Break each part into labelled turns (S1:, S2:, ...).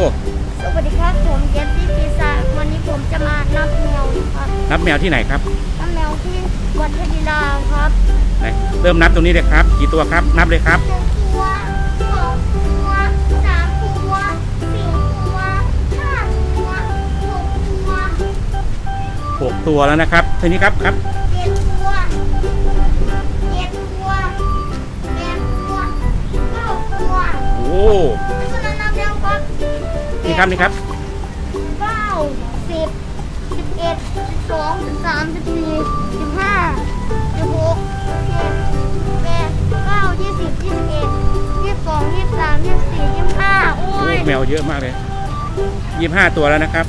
S1: อ้
S2: สวัสดีครับผมเจสซี่ปีศาจวันนี้ผมจะมานับแมวครับ
S1: นับแมวที่ไหนครับ
S2: นับแมวที่วัดเทดีดาวครับ
S1: ไหนเริ่มนับตรงนี้เลยครับ กี่ตัวครับ นับเลยครับ
S2: หนึ่งตัวสองตัวสามตัวสี่ตัวห้าตัวหกตัว
S1: หกตัวแล้วนะครับทีนี้ครับครับ
S2: เจ็ดตัวเจ็ดตัวแปดตัวเก้าตัว
S1: โอ้
S2: ครับ
S1: นี่ครับ
S2: เก้าสิบสิบเอ็ดสิบสองสิบสามสิบสี่สิบห้าสิบหกสิบเจ็ดสิบแปดเก้ายี่สิบยี่สิบเอ็ดยี่สิบสองยี่สิบสามยี่สิบสี่ยี่สิบห้าโอ้
S1: โอ้
S2: ย
S1: แมวเยอะมากเลยยี่ห้าตัวแล้วนะครับ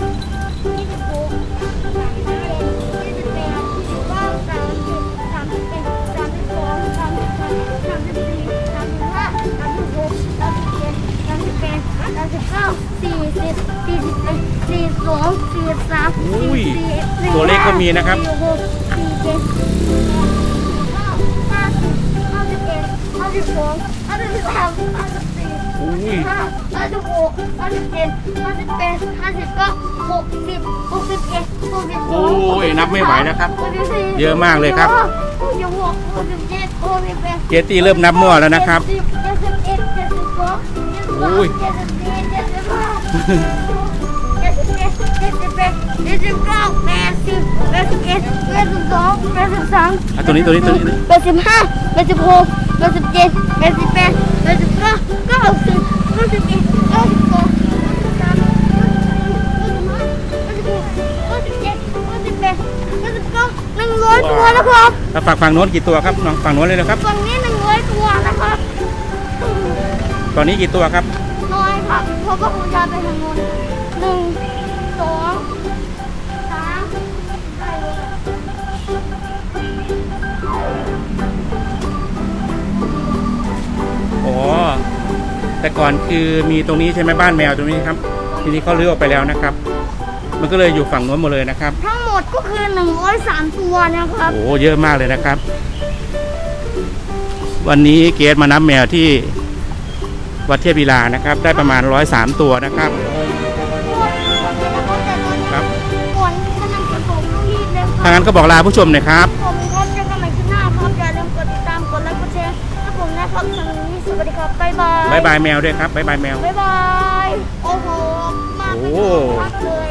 S2: สี่สิบสี่สิบเอ็ดสี่สองสี่สามอุ้สี่สี่
S1: ตัวเลขก็มีนะครับ
S2: สี่หกสี่เจ็ดสี่แปดห้าสิบห้าสิบเอ็ดห้าสิบสองห้าสิบสามห้าสิบสี่
S1: อุ้ย
S2: ห้าห้าสิบหกห้าสิบเจ็ดห้าสิบแปดห้าสิบเก้าหกสิบหกสิบเอ็ดหกสิบสอง
S1: โอ้ยนับไม่ไหวนะครับ
S2: หกสิบสี่
S1: เยอะมากเลยครับ
S2: หกสิบหกหกสิบเจ็ดหกสิบแปด
S1: เจตี้เริ่มนับมั่วแล้วนะครับ
S2: เจ็ดสิบเอ็ดเจ็ดสิบสองเจ็ดสิบ
S1: โอ้
S2: สาม
S1: ย
S2: เจ็ดสิบสี่เจ็ดสิบ เจ็ดสิบเจ็ดเจ็ดสิบแปดเจ็ดสิบเก้าแปดสิบแปดสิบเอ็ดแปดสิบสองแปดสิบสาม
S1: อะตัวนี้ตัวนี้ตัวนี้
S2: แปดสิบห้าแปดสิบหกแปดสิบเจ็ดแปดสิบแปดแปดสิบเก้าเก้าสิบเก้าสิบเอ็ดเก้าสิบสองเก้าสิบสามเก้าสิบสี่เก้าสิบห้าเก้าสิบหกเก้าสิบเจ็ดเก้าสิบแปดเก้าสิบเก้าหนึ่งร้อยตัวแล้วครับ
S1: แล้วฝั่งฝั่งโน้นกี่ตัวครับน้องฝั่งโน้นเลยนะครับ
S2: ฝั่งนี้หนึ่งร้อยตัวนะครับ
S1: ตอนนี้กี่ตัวครับ
S2: รับเพราะว่าคุณยายไปทางโน้นหนึ่งสองสามได้เลยครับ
S1: อ๋อแต่ก่อนคือมีตรงนี้ใช่ไหมบ้านแมวตรงนี้ครับ ทีนี้เขาเลือกไปแล้วนะครับ มันก็เลยอยู่ฝั่งโน้นหมดเลยนะครับ
S2: ทั้งหมดก็คือหนึ่งร้อยสามตัวนะครับ
S1: โอ้เยอะมากเลยนะครับ วันนี้เกสมานับแมวที่ วัดเทพวิลานะครับ ได้ประมาณร้อยสามตัวนะครับ ครับ
S2: ก่อนที่จะนำกระผมต้องรีบเลยค
S1: ถ้า
S2: รับ
S1: งั้นก็บอกลาผู้ชมหน่อยครับ
S2: ผมครับเจอกันใหม่คลิปหน้าครับอย่าลืมกดติดตามกดไลค์กดแชร์ให้ผมนะครับสำหรับวันนี้สวัสดีครับบ๊ายบาย
S1: บายบายแมวด้วยครับบายบายแมว
S2: บ๊ายบาย โอ้โห มาเป็น
S1: โอ้
S2: พักเลย